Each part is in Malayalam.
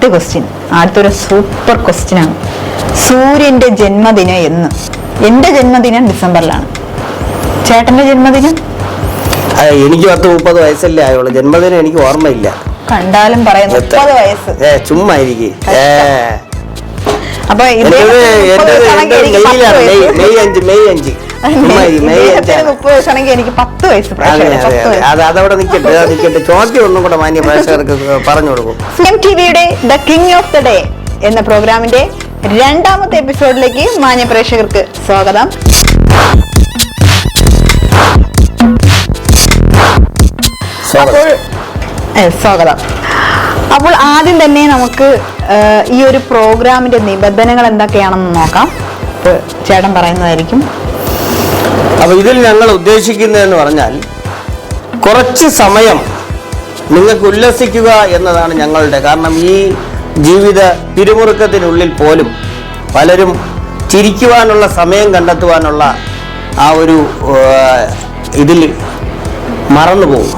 അടുത്ത ക്വസ്റ്റ്യൻ അടുത്തൊരു സൂപ്പർ ക്വസ്റ്റ്യനാണ് സൂര്യന്റെ ജന്മദിനം എന്ന്. എന്റെ ജന്മദിനം ഡിസംബറിലാണ്. ചേട്ടന്റെ ജന്മദിനം? എനിക്ക് പത്ത് മുപ്പത് വയസ്സല്ലേ ആയുള്ളൂ. ജന്മദിനം എനിക്ക് ഓർമ്മയില്ല. കണ്ടാലും പറയാം മുപ്പത് വയസ്സ്. ചുമ്മാ ഇരിക്കും അപ്പൊ. മെയ് അഞ്ച് മെയ് അഞ്ച്. മുപ്പത് വയസ്സാണെങ്കിൽ എനിക്ക് പത്ത് വയസ്സ് അതവിടെ നിൽക്കട്ടെ നിൽക്കട്ടെ. ചോദ്യം ഒന്നും കൂടെ മാന്യ പ്രേക്ഷകർക്ക് പറഞ്ഞു കൊടുക്കും. എം ടി വിയുടെ the king of the day എന്ന പ്രോഗ്രാമിന്റെ രണ്ടാമത്തെ എപ്പിസോഡിലേക്ക് മാന്യ പ്രേക്ഷകർക്ക് സ്വാഗതം. അപ്പോൾ സ്വാഗതം. അപ്പോൾ ആദ്യം തന്നെ നമുക്ക് ഈ ഒരു പ്രോഗ്രാമിന്റെ നിബന്ധനകൾ എന്തൊക്കെയാണെന്ന് നോക്കാം. ചേട്ടൻ പറയുന്നതായിരിക്കും. അപ്പൊ ഇതിൽ ഞങ്ങൾ ഉദ്ദേശിക്കുന്നതെന്ന് പറഞ്ഞാൽ കുറച്ച് സമയം നിങ്ങൾക്ക് ഉല്ലസിക്കുക എന്നതാണ് ഞങ്ങളുടെ കാരണം ഈ ജീവിത പിരിമുറുക്കത്തിനുള്ളിൽ പോലും പലരും ചിരിക്കുവാനുള്ള സമയം കണ്ടെത്തുവാനുള്ള ആ ഒരു ഇതിൽ മറന്നു പോകും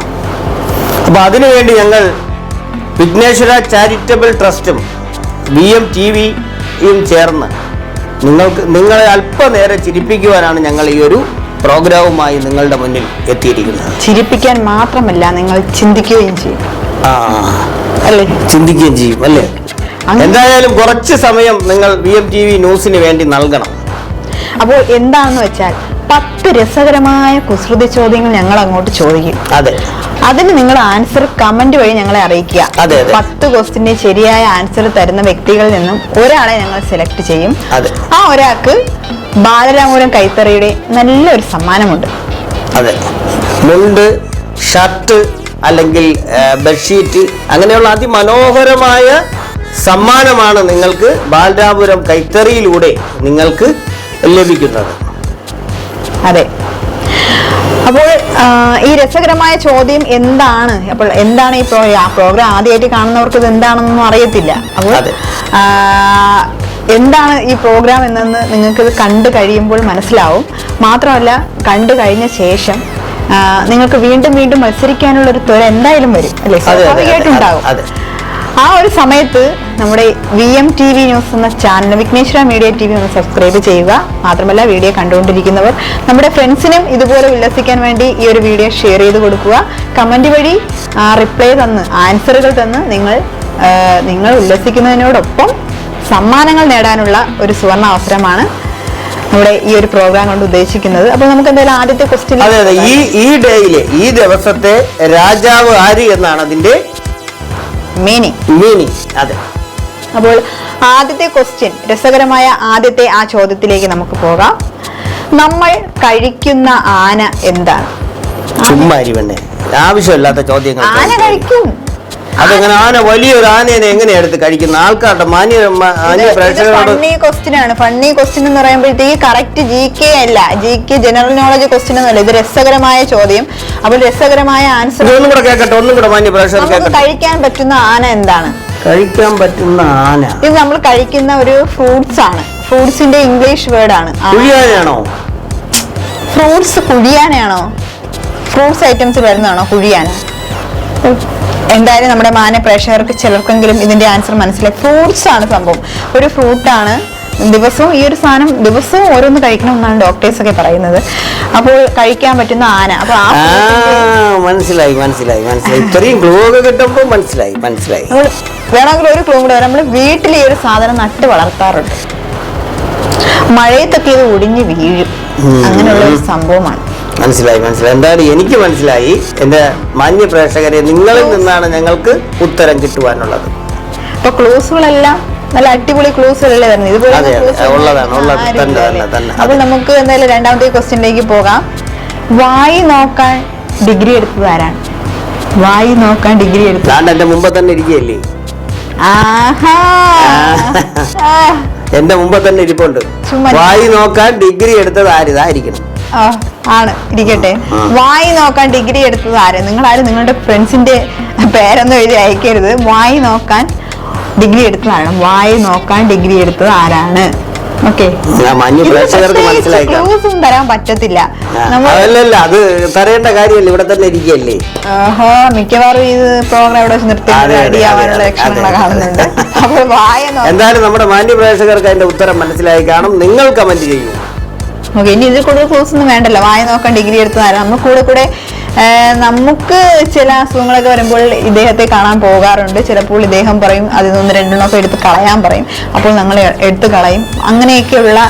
അപ്പോൾ അതിനുവേണ്ടി ഞങ്ങൾ വിഘ്നേശ്വര ചാരിറ്റബിൾ ട്രസ്റ്റും ബി എം ടി വിയും ചേർന്ന് നിങ്ങൾക്ക് നിങ്ങളെ അല്പനേരം ചിരിപ്പിക്കുവാനാണ് ഞങ്ങൾ ഈ ഒരു പ്രോഗ്രാമുമായി നിങ്ങളുടെ മുന്നിൽ എത്തിയിരിക്കുന്നത് ചിരിപ്പിക്കാൻ മാത്രമല്ല നിങ്ങൾ ചിന്തിക്കുകയും ചെയ്യും. ആ അല്ലേ? ചിന്തിക്കുകയും ചെയ്യും അല്ലേ? എന്തായാലും കുറച്ച് സമയം നിങ്ങൾ ബി എം ടി വി ന്യൂസിന് വേണ്ടി നൽകണം. അപ്പോൾ എന്താണെന്ന് വെച്ചാൽ പത്ത് രസകരമായ കുസൃതി ചോദ്യങ്ങൾ ഞങ്ങൾ അങ്ങോട്ട് ചോദിക്കും. അതെ. അതിന് നിങ്ങൾ ആൻസർ കമന്റ് വഴി ഞങ്ങളെ അറിയിക്കുക. അതെ. പത്ത് ക്വസ്റ്റിന്റെ ശരിയായ ആൻസർ തരുന്ന വ്യക്തികളിൽ നിന്നും ഒരാളെ ഞങ്ങൾ സെലക്ട് ചെയ്യും. അതെ. ആ ഒരാൾക്ക് ബാലരാമപുരം കൈത്തറിയുടെ നല്ലൊരു സമ്മാനമുണ്ട്. അതെ. മുണ്ട് ഷർട്ട് അല്ലെങ്കിൽ ബെഡ്ഷീറ്റ് അങ്ങനെയുള്ള അതിമനോഹരമായ സമ്മാനമാണ് നിങ്ങൾക്ക് ബാലരാപുരം കൈത്തറിയിലൂടെ നിങ്ങൾക്ക് ലഭിക്കുന്നത്. അതെ. അപ്പോൾ ഈ രസകരമായ ചോദ്യം എന്താണ്? അപ്പോൾ എന്താണ് ഈ പ്രോ പ്രോഗ്രാം ആദ്യമായിട്ട് കാണുന്നവർക്ക് ഇത് എന്താണെന്നൊന്നും അറിയത്തില്ല. അപ്പോൾ അതെ. എന്താണ് ഈ പ്രോഗ്രാം എന്നെന്ന് നിങ്ങൾക്ക് ഇത് കണ്ടു കഴിയുമ്പോൾ മനസ്സിലാവും. മാത്രമല്ല കണ്ടു കഴിഞ്ഞ ശേഷം നിങ്ങൾക്ക് വീണ്ടും വീണ്ടും മത്സരിക്കാനുള്ള ഒരു ത്വര എന്തായാലും വരും. അല്ലേ? അതെ, ആ ഒരു സമയത്ത് നമ്മുടെ V M T V news എന്ന channel Vighneshwara media T V ഒന്ന് സബ്സ്ക്രൈബ് ചെയ്യുക. മാത്രമല്ല വീഡിയോ കണ്ടുകൊണ്ടിരിക്കുന്നവർ നമ്മുടെ ഫ്രണ്ട്സിനും ഇതുപോലെ ഉല്ലസിക്കാൻ വേണ്ടി ഈ ഒരു വീഡിയോ ഷെയർ ചെയ്ത് കൊടുക്കുക. കമന്റ് വഴി റിപ്ലൈ തന്ന് ആൻസറുകൾ തന്ന് നിങ്ങൾ നിങ്ങൾ ഉല്ലസിക്കുന്നതിനോടൊപ്പം സമ്മാനങ്ങൾ നേടാനുള്ള ഒരു സുവർണ അവസരമാണ് നമ്മുടെ ഈ ഒരു പ്രോഗ്രാം കൊണ്ട് ഉദ്ദേശിക്കുന്നത്. അപ്പോൾ നമുക്ക് എന്തായാലും ആദ്യത്തെ ക്വസ്റ്റ്യൻ അതെ അതെ. ഈ ഈ ഡേയിലെ ഈ ദിവസത്തെ രാജാവ് ആര് എന്നാണ് അതിന്റെ മീനിങ് മീനിങ് അതെ. അപ്പോൾ ആദ്യത്തെ ക്വസ്റ്റ്യൻ രസകരമായ ആദ്യത്തെ ആ ചോദ്യത്തിലേക്ക് നമുക്ക് പോകാം. നമ്മൾ കഴിക്കുന്ന ആന എന്താണ്? ആവശ്യമില്ലാത്ത ചോദ്യങ്ങൾ ആന കഴിക്കും. അതെങ്ങനെ ആന വലിയൊരു ആനേനെ എങ്ങനെ എടുത്ത് കഴിക്കുന്ന? ആൾക്കാരുടെ മാന്യ മാന്യ പ്രേക്ഷകരോട് ഫണ്ണി ക്വസ്റ്റ്യൻ ആണ്. ഫണ്ണി ക്വസ്റ്റ്യൻ എന്ന് പറയുമ്പോഴത്തേക്ക് കറക്റ്റ് ജി കെ അല്ല. G K general knowledge question എന്നല്ല. ഇത് രസകരമായ ചോദ്യം. അപ്പോൾ രസകരമായ ആൻസർ ഒന്നും കൂടെ കേക്കട്ടെ. ഒന്നും കൂടെ മാന്യ പ്രേക്ഷകർ നമുക്ക് കഴിക്കാൻ പറ്റുന്ന ആന എന്താണ്? കഴിക്കാൻ പറ്റുന്ന ആന. ഇത് നമ്മൾ കഴിക്കുന്ന ഒരു ഫ്രൂട്ട്സ് ആണ്. ഫ്രൂട്ട്സിന്റെ ഇംഗ്ലീഷ് വേർഡ് ആണ്. കുഴിയാനാണോ? ഫ്രൂട്ട്സ് കുഴിയാനാണോ? ഫ്രൂട്ട്സ് ഐറ്റംസ് വരുന്നതാണോ? കുഴിയാന. എന്തായാലും നമ്മുടെ മാന പ്രേക്ഷകർക്ക് ചിലർക്കെങ്കിലും ഇതിന്റെ ആൻസർ മനസ്സിലായി ഫ്രൂട്ട്സ് ആണ് സംഭവം. ഒരു ഫ്രൂട്ടാണ് ദിവസവും ഈ ഒരു സാധനം ദിവസവും ഓരോന്ന് കഴിക്കണം എന്നാണ് ഡോക്ടേഴ്സ് ഒക്കെ പറയുന്നത്. അപ്പോൾ കഴിക്കാൻ പറ്റുന്ന ആന. അപ്പൊ മനസ്സിലായി മനസ്സിലായി മനസ്സിലായി. ഇത്രയും ക്ലൂ ഒക്കെ കിട്ടുമ്പോ മനസ്സിലായി മനസ്സിലായി. വേണമെങ്കിൽ ഒരു ക്ലൂ കൂടെ നമ്മൾ വീട്ടിൽ ഈ ഒരു സാധനം നട്ട് വളർത്താറുണ്ട്. മഴയത്തൊക്കെ ഇത് ഒടിഞ്ഞ് വീഴും. അങ്ങനെയുള്ള ഒരു സംഭവമാണ്. മനസ്സിലായി മനസ്സിലായി. എന്തായാലും എനിക്ക് മനസ്സിലായി. എന്റെ മാന്യ പ്രേക്ഷകരെ നിങ്ങളിൽ നിന്നാണ് ഞങ്ങൾക്ക് ഉത്തരം കിട്ടുവാനുള്ളത്. അപ്പൊ ക്ലൂസുകളെല്ലാം നല്ല അടിപൊളി ക്ലൂസുകളല്ലേ വരുന്നത്? ഇതുപോലെ അതെ. നമുക്ക് എന്തായാലും രണ്ടാമത്തെ ക്വസ്റ്റ്യനിലേക്ക് പോകാം. വായി നോക്കാൻ ഡിഗ്രി എടുത്തത് ആരാണ് വായി നോക്കാൻ ഡിഗ്രി എടുത്തത് ഞാൻ എന്റെ മുമ്പ് തന്നെ ഇരിക്കുകയല്ലേ? എന്റെ മുമ്പ് തന്നെ ഇരിപ്പുണ്ട്. വായി നോക്കാൻ ഡിഗ്രി എടുത്തത് ആരിതായിരിക്കണം ആണ്. ഇരിക്കട്ടെ. വായി നോക്കാൻ ഡിഗ്രി എടുത്തത് ആര്? നിങ്ങൾ ആരും നിങ്ങളുടെ ഫ്രണ്ട്സിന്റെ പേരൊന്നും എഴുതി അയക്കരുത്. വായി നോക്കാൻ ഡിഗ്രി എടുത്തതാണ്. വായി നോക്കാൻ ഡിഗ്രി എടുത്തത് ആരാണ്. ക്ലൂസും തരാൻ പറ്റത്തില്ല. അല്ലല്ല അത് തരേണ്ട കാര്യമല്ല. ഇവിടെ തന്നെ ഇരിക്കല്ലേ ആഹാ മിക്കവാറും ഇത് പ്രോഗ്രാം ഇവിടെ നിർത്തി. കാണുന്നുണ്ട്. അപ്പോൾ വായ എന്തായാലും നമ്മുടെ മാന്യ പ്രേക്ഷകർക്ക് അതിന്റെ ഉത്തരം മനസ്സിലായി കാണും. നിങ്ങൾ കമന്റ് ചെയ്യൂ. ഓക്കെ ഇനി ഇതിൽ കൂടുതൽ ക്ലൂസ് ഒന്നും വേണ്ടല്ലോ. വായ നോക്കാൻ ഡിഗ്രി എടുത്ത് തരാം നമ്മൾ കൂടെ കൂടെ നമുക്ക് ചില അസുഖങ്ങളൊക്കെ വരുമ്പോൾ ഇദ്ദേഹത്തെ കാണാൻ പോകാറുണ്ട്. ചിലപ്പോൾ ഇദ്ദേഹം പറയും അതിൽ നിന്ന് രണ്ടെണ്ണമൊക്കെ എടുത്ത് കളയാൻ പറയും. അപ്പോൾ ഞങ്ങൾ എടുത്ത് കളയും. അങ്ങനെയൊക്കെയുള്ള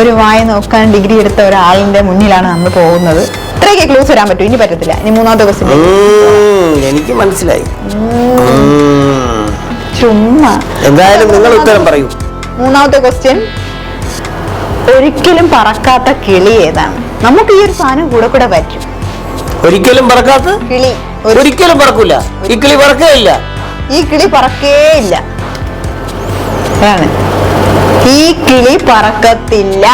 ഒരു വായ നോക്കാൻ ഡിഗ്രി എടുത്ത ഒരാളിന്റെ മുന്നിലാണ് നമ്മൾ പോകുന്നത്. ഇത്രയൊക്കെ ക്ലൂസ് വരാൻ പറ്റും. ഇനി പറ്റത്തില്ല. ഇനി മൂന്നാമത്തെ ക്വസ്റ്റ്യൻ എനിക്ക് മനസ്സിലായി. ചുമ്മാ. എന്തായാലും നിങ്ങൾ ഉത്തരം പറയൂ. മൂന്നാമത്തെ ക്വസ്റ്റ്യൻ ഒരിക്കലും പറക്കാത്ത കിളി ഏതാണ്? നമുക്ക് ഈ ഒരു സാധനം കൂടെ കൂടെ പറ്റും. ഒരിക്കലും പറക്കാത്ത? കിളി. ഒരിക്കലും പറക്കൂല. ഈ കിളി പറക്കുകയില്ല ഈ കിളി പറക്കേ ഇല്ല. അതാണ്. ഈ കിളി പറക്കത്തില്ല.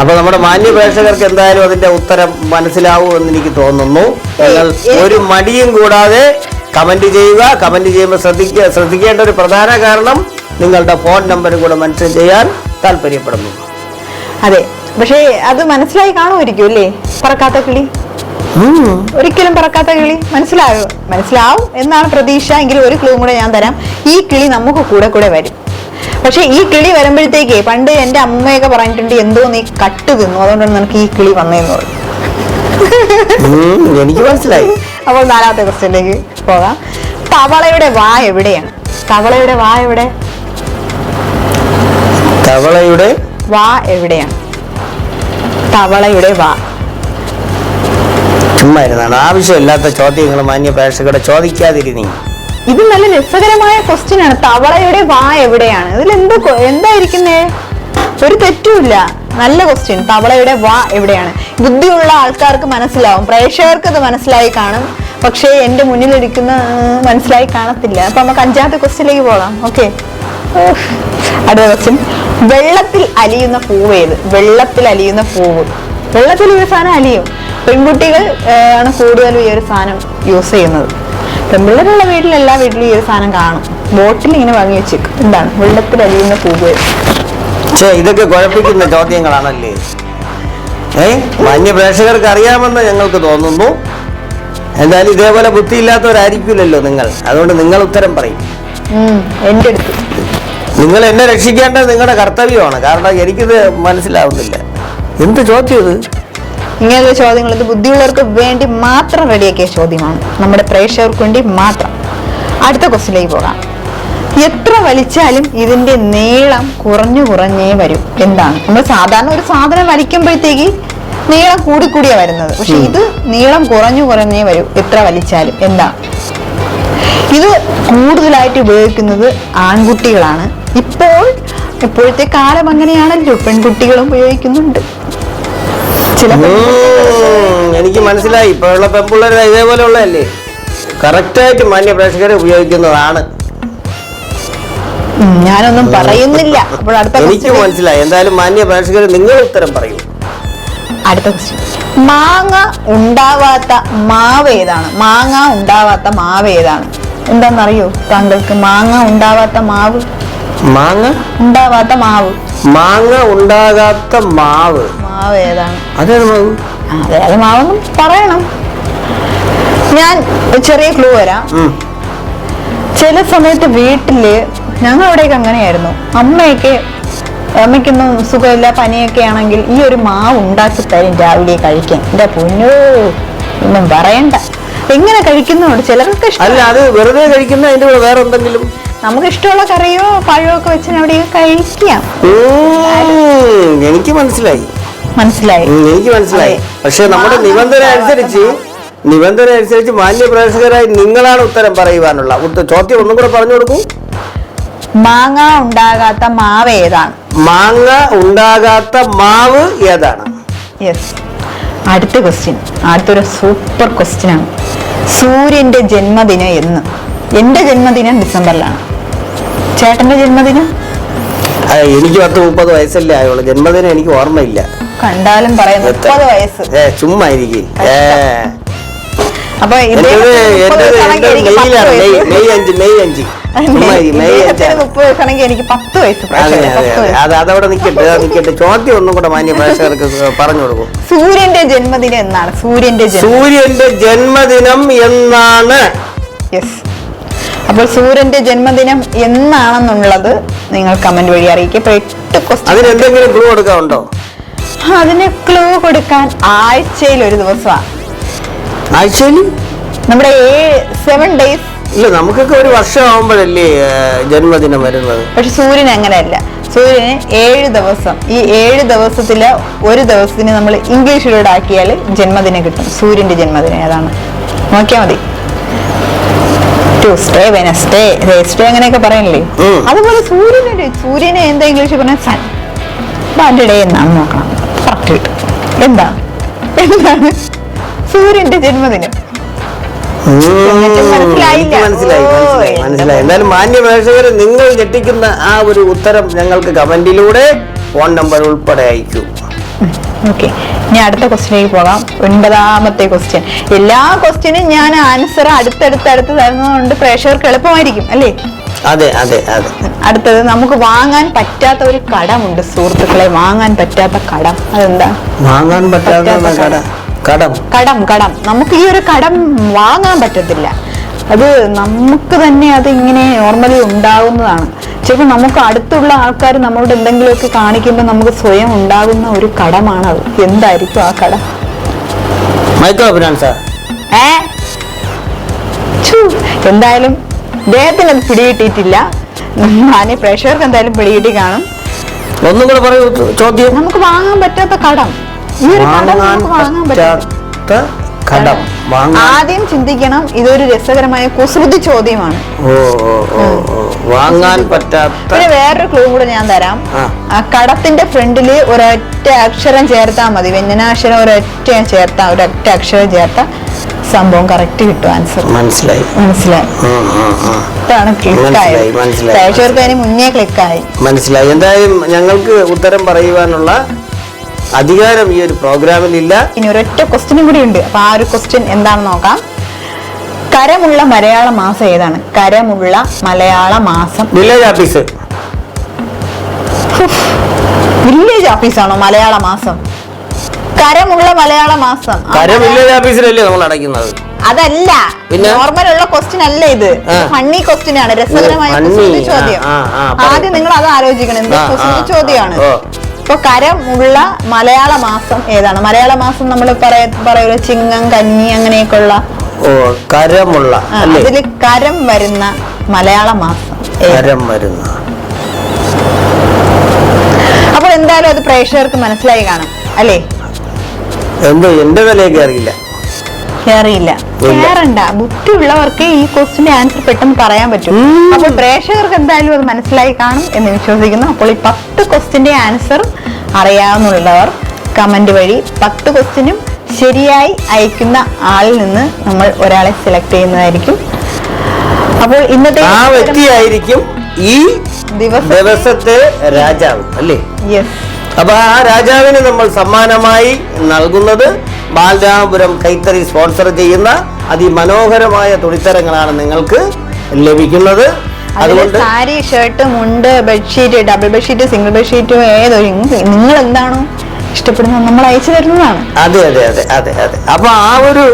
അപ്പൊ നമ്മുടെ മാന്യ പ്രേക്ഷകർക്ക് എന്തായാലും അതിന്റെ ഉത്തരം മനസ്സിലാവൂ എന്ന് എനിക്ക് തോന്നുന്നു. നിങ്ങൾ ഒരു മടിയും കൂടാതെ കമന്റ് ചെയ്യുക. കമന്റ് ചെയ്യുമ്പോൾ ശ്രദ്ധിക്കുക ശ്രദ്ധിക്കേണ്ട ഒരു പ്രധാന കാരണം നിങ്ങളുടെ ഫോൺ നമ്പർ കൂടെ മെൻഷൻ ചെയ്യാൻ താല്പര്യപ്പെടുന്നു. അതെ. പക്ഷേ അത് മനസ്സിലായി കാണുമായിരിക്കും അല്ലേ? പറക്കാത്ത കിളി. ഒരിക്കലും പറക്കാത്ത കിളി. മനസ്സിലാകും മനസ്സിലാവും എന്നാണ് പ്രതീക്ഷ. എങ്കിലും ഒരു ക്ലൂ കൂടെ ഞാൻ തരാം. ഈ കിളി നമുക്ക് കൂടെ കൂടെ വരും. പക്ഷെ ഈ കിളി വരുമ്പോഴത്തേക്ക് പണ്ട് എന്റെ അമ്മയൊക്കെ പറഞ്ഞിട്ടുണ്ട് എന്തോ നീ കട്ട് തിന്നു. അതുകൊണ്ടാണ് നിനക്ക് ഈ കിളി വന്നതെന്ന് പറഞ്ഞു. എനിക്ക് മനസ്സിലായി. അപ്പോൾ നാലാമത്തെ ക്വസ്റ്റ്യനിലേക്ക് പോകാം. തവളയുടെ വാ എവിടെയാണ്? തവളയുടെ വാ എവിടെ? തവളയുടെ വാ എവിടെയാണ്? തവളയുടെ വാ. ചുമ്മായിരുന്നാണ്. ആവശ്യമില്ലാത്ത ചോദ്യങ്ങൾ മാന്യ പ്രേക്ഷകരുടെ ചോദിക്കാതിരുന്നീ ഇത് നല്ല രസകരമായ ക്വസ്റ്റ്യൻ ആണ്. തവളയുടെ വാ എവിടെയാണ്? ഇതിൽ എന്ത് എന്തായിരിക്കുന്നേ? ഒരു തെറ്റുമില്ല നല്ല ക്വസ്റ്റ്യൻ തവളയുടെ വാ എവിടെയാണ്? ബുദ്ധിയുള്ള ആൾക്കാർക്ക് മനസ്സിലാവും. പ്രേക്ഷകർക്ക് അത് മനസ്സിലായി കാണും. പക്ഷേ എന്റെ മുന്നിലിരിക്കുന്ന മനസ്സിലായി കാണത്തില്ല. അപ്പൊ നമുക്ക് അഞ്ചാമത്തെ ക്വസ്റ്റ്യനിലേക്ക് പോകാം. ഓക്കെ അടുത്ത ക്വസ്റ്റ്യൻ വെള്ളത്തിൽ അലിയുന്ന പൂവ് ഏത്? വെള്ളത്തിൽ അലിയുന്ന പൂവ്. വെള്ളത്തിൽ ഈ ഒരു സാധനം അലിയും. പെൺകുട്ടികൾ ആണ് കൂടുതലും ഈ ഒരു സാധനം യൂസ് ചെയ്യുന്നത്. പെൺപിള്ളേരുള്ള വീട്ടിൽ എല്ലാ വീട്ടിലും ഈ ഒരു സാധനം കാണും. ബോട്ടിൽ ഇങ്ങനെ വാങ്ങി വെച്ചേക്കും. എന്താണ്? വെള്ളത്തിൽ അലിയുന്ന പൂവ് ഇതൊക്കെ കുഴപ്പിക്കുന്ന ചോദ്യങ്ങളാണല്ലേ? ഏ മാന്യ പ്രേക്ഷകർക്ക് അറിയാമെന്ന് ഞങ്ങൾക്ക് തോന്നുന്നു. എന്തായാലും ഇതേപോലെ ബുദ്ധിയില്ലാത്തവരായിരിക്കില്ലല്ലോ നിങ്ങൾ. അതുകൊണ്ട് നിങ്ങൾ ഉത്തരം പറയും. എന്റെ അടുത്ത്. നിങ്ങൾ എന്നെ രക്ഷിക്കേണ്ടത് നിങ്ങളുടെ കർത്തവ്യമാണ്. കാരണം എനിക്കിത് മനസ്സിലാവുന്നില്ല. എന്ത് ചോദ്യം ഇത്? ഇങ്ങനെയുള്ള ചോദ്യങ്ങൾ ഇത് ബുദ്ധിയുള്ളവർക്ക് വേണ്ടി മാത്രം റെഡിയാക്കിയ ചോദ്യമാണ്. നമ്മുടെ പ്രേക്ഷകർക്ക് വേണ്ടി മാത്രം. അടുത്ത ക്വസ്റ്റിലേക്ക് പോകാം. എത്ര വലിച്ചാലും ഇതിന്റെ നീളം കുറഞ്ഞു കുറഞ്ഞേ വരും. എന്താണ്? നമ്മൾ സാധാരണ ഒരു സാധനം വലിക്കുമ്പോഴത്തേക്ക് നീളം കൂടിക്കൂടിയാ വരുന്നത്. പക്ഷെ ഇത് നീളം കുറഞ്ഞു കുറഞ്ഞേ വരും. എത്ര വലിച്ചാലും. എന്താണ്? ഇത് കൂടുതലായിട്ട് ഉപയോഗിക്കുന്നത് ആൺകുട്ടികളാണ്. ഇപ്പോൾ ഇപ്പോഴത്തെ കാലം അങ്ങനെയാണല്ലോ പെൺകുട്ടികളും ഉപയോഗിക്കുന്നുണ്ട്. ചില എനിക്ക് മനസ്സിലായി. ഇപ്പോഴുള്ള പെൺപിള്ളേർ ഇതേപോലെ ഉള്ളതല്ലേ കറക്റ്റായിട്ട് മാന്യ പ്രേക്ഷകരെ ഉപയോഗിക്കുന്നതാണ്. ഞാനൊന്നും പറയുന്നില്ല. എനിക്ക് മനസ്സിലായി. എന്തായാലും മാന്യപ്രേക്ഷകർ നിങ്ങൾ ഉത്തരം പറയൂ. അടുത്ത ക്വസ്റ്റ്യൻ മാങ്ങ ഉണ്ടാവാത്ത മാവ് ഏതാണ്? മാങ്ങ ഉണ്ടാവാത്ത മാവ് ഏതാണ്? എന്താണെന്നറിയോ താങ്കൾക്ക് മാങ്ങ ഉണ്ടാവാത്ത മാവ്? മാങ്ങ? ഉണ്ടാവാത്ത മാവ്. മാങ്ങ ഉണ്ടാകാത്ത മാവ്. മാവ് ഏതാണ്? അതേത് മാവ്? അതേത് മാവെന്ന് പറയണം. ഞാൻ ചെറിയ ക്ലൂ വരാം ചില സമയത്ത് വീട്ടിൽ ഞങ്ങൾ അവിടെയൊക്കെ അങ്ങനെയായിരുന്നു. അമ്മയൊക്കെ അമ്മയ്ക്കൊന്നും സുഖമില്ല പനിയൊക്കെ ആണെങ്കിൽ ഈ ഒരു മാവ് ഉണ്ടാക്കി തരും രാവിലെ കഴിക്കാൻ. എന്റെ പൊന്നോ ഒന്നും പറയണ്ട. എങ്ങനെ കഴിക്കുന്നോട് ചിലർക്ക് അല്ല അത് വെറുതെ കഴിക്കുന്ന അതിന്റെ കൂടെ വേറെ എന്തെങ്കിലും? നമുക്ക് ഇഷ്ടമുള്ള കറിയോ പഴമോ ഒക്കെ വെച്ച് അവിടെ കഴിക്കാം. എനിക്ക് മനസ്സിലായി. മനസ്സിലായി. എനിക്ക് മനസ്സിലായി. പക്ഷെ നമ്മുടെ നിബന്ധന അനുസരിച്ച് നിബന്ധന അനുസരിച്ച് മാന്യ പ്രേക്ഷകരായി നിങ്ങളാണ് ഉത്തരം പറയുവാനുള്ള. ചോദ്യം ഒന്നും കൂടെ പറഞ്ഞു കൊടുക്കൂ. മാങ്ങ ഉണ്ടാകാത്ത മാവ് ഏതാണ് മാങ്ങ ഉണ്ടാകാത്ത മാവ് ഏതാണ്? യെസ് അടുത്ത ക്വസ്റ്റ്യൻ അടുത്തൊരു സൂപ്പർ ക്വസ്റ്റ്യനാണ് സൂര്യന്റെ ജന്മദിനം എന്ന്. എന്റെ ജന്മദിനം ഡിസംബറിലാണ്. ചേട്ടന്റെ ജന്മദിനം? ആ, എനിക്ക് പത്ത് മുപ്പത് വയസ്സല്ലേ ആയുള്ളൂ. ജന്മദിനം എനിക്ക് ഓർമ്മയില്ല. കണ്ടാലും പറയാം മുപ്പത് വയസ്സ്. ഏ ചുമ്മാ ഇരിക്കും. ഏ. അപ്പൊ എന്റേത് ഇദ്ദേഹത്തിന് മുപ്പത് എന്റേത് വയസ്സാണെങ്കിൽ എന്റെ എനിക്ക് പത്ത് മെയ് വയസ്സ്. മെയ് അഞ്ച് മെയ് അഞ്ച്. മുപ്പത് വയസ്സാണെങ്കിൽ എനിക്ക് പത്ത് വയസ്സ് അതെ അതവിടെ നിൽക്കട്ടെ നിൽക്കട്ടെ. ചോദ്യം ഒന്നും കൂടെ മാന്യ പ്രേക്ഷകർക്ക് പറഞ്ഞു കൊടുക്കും. സൂര്യന്റെ ജന്മദിനം എന്നാണ്. സൂര്യന്റെ സൂര്യന്റെ ജന്മദിനം എന്നാണ്. യെസ് അപ്പോൾ സൂര്യന്റെ ജന്മദിനം എന്നാണെന്നുള്ളത് നിങ്ങൾ കമന്റ് വഴി അറിയിക്കും ഇപ്പൊ എട്ട് ക്വസ്റ്റ്യൻ ക്ലൂ അതിന് ക്ലൂ കൊടുക്കാൻ ആഴ്ചയിൽ ഒരു ദിവസമാണ്. ആഴ്ചയിൽ? നമ്മുടെ ഏഴ് സെവൻ ഡേയ്സ് ഇല്ല നമുക്കൊക്കെ ഒരു വർഷം ആവുമ്പോഴല്ലേ ജന്മദിനം വരുന്നത്? പക്ഷെ സൂര്യൻ അങ്ങനെയല്ല. സൂര്യന് ഏഴ് ദിവസം. ഈ ഏഴ് ദിവസത്തിൽ ഒരു ദിവസത്തിന് നമ്മൾ ഇംഗ്ലീഷിലൂടെ ആക്കിയാൽ ജന്മദിനം കിട്ടും. സൂര്യന്റെ ജന്മദിനം ഏതാണ്? നോക്കിയാൽ മതി. ട്യൂസ്ഡേ വെനസ്ഡേ തേസ്ഡേ അങ്ങനെയൊക്കെ പറയണില്ലേ. അതുപോലെ സൂര്യനൊരു സൂര്യനെ എന്താ ഇംഗ്ലീഷിൽ പറഞ്ഞ? സൺ അതിന്റെ ഡേ എന്നാണ് നോക്കണം? കറക്റ്റ് കിട്ടും. എന്താ? എന്താണ്? സൂര്യന്റെ ജന്മദിനം. മനസ്സിലായി മനസ്സിലായി എന്തായാലും മാന്യ പ്രേക്ഷകർ നിങ്ങൾ ഞെട്ടിക്കുന്ന ആ ഒരു ഉത്തരം ഞങ്ങൾക്ക് കമന്റിലൂടെ ഫോൺ നമ്പർ ഉൾപ്പെടെ അയക്കൂ. ഓക്കെ. ഇനി അടുത്ത ക്വസ്റ്റ്യനിലേക്ക് പോകാം. ഒൻപതാമത്തെ ക്വസ്റ്റ്യൻ. എല്ലാ ക്വസ്റ്റ്യനും ഞാൻ ആൻസർ അടുത്തടുത്ത് അടുത്ത് തരുന്നതുകൊണ്ട് പ്രേക്ഷകർക്ക് എളുപ്പമായിരിക്കും അല്ലേ? അതെ അതെ അതെ. അടുത്തത് നമുക്ക് വാങ്ങാൻ പറ്റാത്ത ഒരു കടമുണ്ട് സുഹൃത്തുക്കളെ. വാങ്ങാൻ പറ്റാത്ത കടം. അതെന്താ? വാങ്ങാൻ പറ്റാത്ത പറ്റാത്ത കട. കടം. കടം കടം. നമുക്ക് ഈ ഒരു കടം വാങ്ങാൻ പറ്റത്തില്ല. അത് നമുക്ക് തന്നെ അത് ഇങ്ങനെ നോർമലി ഉണ്ടാകുന്നതാണ് ചിലപ്പോൾ നമുക്ക് അടുത്തുള്ള ആൾക്കാർ നമ്മളോട് എന്തെങ്കിലുമൊക്കെ കാണിക്കുമ്പോൾ നമുക്ക് സ്വയം ഉണ്ടാകുന്ന ഒരു കടമാണ് അത് എന്തായിരിക്കും ആ കടം? മൈക്രോ ഫിനാൻസാ? ഏ? ഛു, എന്തായാലും അദ്ദേഹത്തിന് അത് പിടികിട്ടിയിട്ടില്ല. ഞാനീ പ്രേക്ഷകർക്ക് എന്തായാലും പിടികിട്ടി കാണും. ഒന്നും കൂടെ പറയൂ ചോദ്യം. നമുക്ക് വാങ്ങാൻ പറ്റാത്ത കടം. ഈ ഒരു കടം നമുക്ക് വാങ്ങാൻ ആദ്യം ചിന്തിക്കണം ഇതൊരു രസകരമായ കുസൃതി ചോദ്യമാണ്. വാങ്ങാൻ പറ്റാത്ത പിന്നെ വേറൊരു ക്ലൂ കൂടെ ഞാൻ തരാം. ആ. കടത്തിന്റെ ഫ്രണ്ടിൽ ഒരൊറ്റ അക്ഷരം ചേർത്താൽ മതി. വ്യഞ്ജനാക്ഷരം ഒരൊറ്റ ചേർത്താ ഒരൊറ്റ അക്ഷരം ചേർത്ത സംഭവം കറക്റ്റ് കിട്ടും ആൻസർ മനസ്സിലായി. മനസ്സിലായി. ഇതാണ് മനസ്സിലായി, മനസ്സിലായി. പ്രേക്ഷകർക്ക് അതിന് മുന്നേ ക്ലിക്കായി മനസ്സിലായി. എന്തായാലും ഞങ്ങൾക്ക് ഉത്തരം പറയുവാനുള്ള അധികാരം ഈ ഒരു പ്രോഗ്രാമിൽ ഇല്ല. ഇനി ഒരൊറ്റ ക്വസ്റ്റ്യനും കൂടി ഉണ്ട്. അപ്പൊ ആ ഒരു ക്വസ്റ്റ്യൻ എന്താണെന്ന് നോക്കാം. കരമുള്ള മലയാള മാസം ഏതാണ്? കരമുള്ള മലയാള മാസം. വില്ലേജ് ഓഫീസ് വില്ലേജ് ഓഫീസാണോ മലയാള മാസം? കരമുള്ള മലയാള മാസം. കരം വില്ലേജ് ഓഫീസിലല്ലേ നമ്മൾ അടയ്ക്കുന്നത്? അതല്ല? നോർമൽ ഉള്ള ക്വസ്റ്റ്യൻ അല്ല ഇത്. ഫണ്ണി ക്വസ്റ്റ്യൻ ആണ്. രസകരമായ ചോദ്യം. ആദ്യം നിങ്ങൾ അത് ആലോചിക്കണം ചോദ്യമാണ്? ഓ. ഇപ്പൊ കരമുള്ള മലയാള മാസം ഏതാണ്? മലയാള മാസം നമ്മൾ പറയൂല ചിങ്ങം കഞ്ഞി അങ്ങനെയൊക്കെ ഉള്ള ഓ കരമുള്ള അതിൽ കരം വരുന്ന മലയാള മാസം അപ്പൊ കരം വരുന്ന. അപ്പോൾ എന്തായാലും അത് പ്രേക്ഷകർക്ക് മനസ്സിലായി കാണും അല്ലേ? എന്തോ എന്റെ വിലയൊക്കെ അറിയില്ല. കേറിയില്ല. ഇല്ല. കേറണ്ട. ബുദ്ധിയുള്ളവർക്ക് ഈ ക്വസ്റ്റിന്റെ ആൻസർ പെട്ടെന്ന് പറയാൻ പറ്റും. അപ്പോൾ പ്രേക്ഷകർക്ക് എന്തായാലും അത് മനസ്സിലായി കാണും എന്ന് വിശ്വസിക്കുന്നു. അപ്പോൾ ഈ പത്ത് ക്വസ്റ്റിന്റെ ആൻസർ അറിയാവുന്നുള്ളവർ കമന്റ് വഴി പത്ത് ക്വസ്റ്റിനും ശരിയായി അയക്കുന്ന ആളിൽ നിന്ന് നമ്മൾ ഒരാളെ സെലക്ട് ചെയ്യുന്നതായിരിക്കും. അപ്പോൾ ഇന്നത്തെ ആ വ്യക്തിയായിരിക്കും ഈ ദിവസം ദിവസത്തെ രാജാവ് അല്ലേ? യെസ് അപ്പൊ ആ രാജാവിന് നമ്മൾ സമ്മാനമായി നൽകുന്നത് ബാലരാമപുരം കൈത്തറി സ്പോൺസർ ചെയ്യുന്ന അതിമനോഹരമായ തുണിത്തരങ്ങളാണ് നിങ്ങൾക്ക് ലഭിക്കുന്നത്. അതുകൊണ്ട് സാരി ഷർട്ട് മുണ്ട് bedsheet double bedsheet single bedsheet ഏതൊരു നിങ്ങൾ എന്താണോ ഇഷ്ടപ്പെടുന്നത് നമ്മൾ അയച്ചു തരുന്നതാണ്. അതെ അതെ അതെ അതെ അതെ. അപ്പൊ ആ ഒരു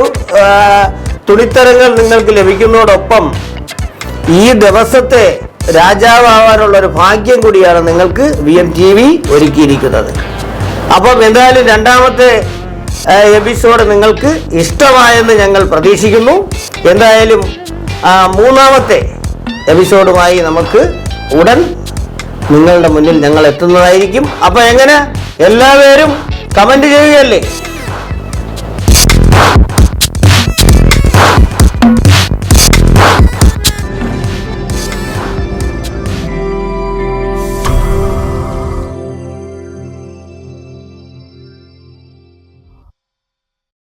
തുണിത്തരങ്ങൾ നിങ്ങൾക്ക് ലഭിക്കുന്നതോടൊപ്പം ഈ ദിവസത്തെ രാജാവാനുള്ള ഒരു ഭാഗ്യം കൂടിയാണ് നിങ്ങൾക്ക് വി എം ടി വി ഒരുക്കിയിരിക്കുന്നത്. അപ്പം എന്തായാലും രണ്ടാമത്തെ എപ്പിസോഡ് നിങ്ങൾക്ക് ഇഷ്ടമായെന്ന് ഞങ്ങൾ പ്രതീക്ഷിക്കുന്നു. എന്തായാലും മൂന്നാമത്തെ എപ്പിസോഡുമായി നമുക്ക് ഉടൻ നിങ്ങളുടെ മുന്നിൽ ഞങ്ങൾ എത്തുന്നതായിരിക്കും. അപ്പോൾ എങ്ങനെ? എല്ലാവരും കമന്റ് ചെയ്യുകയല്ലേ?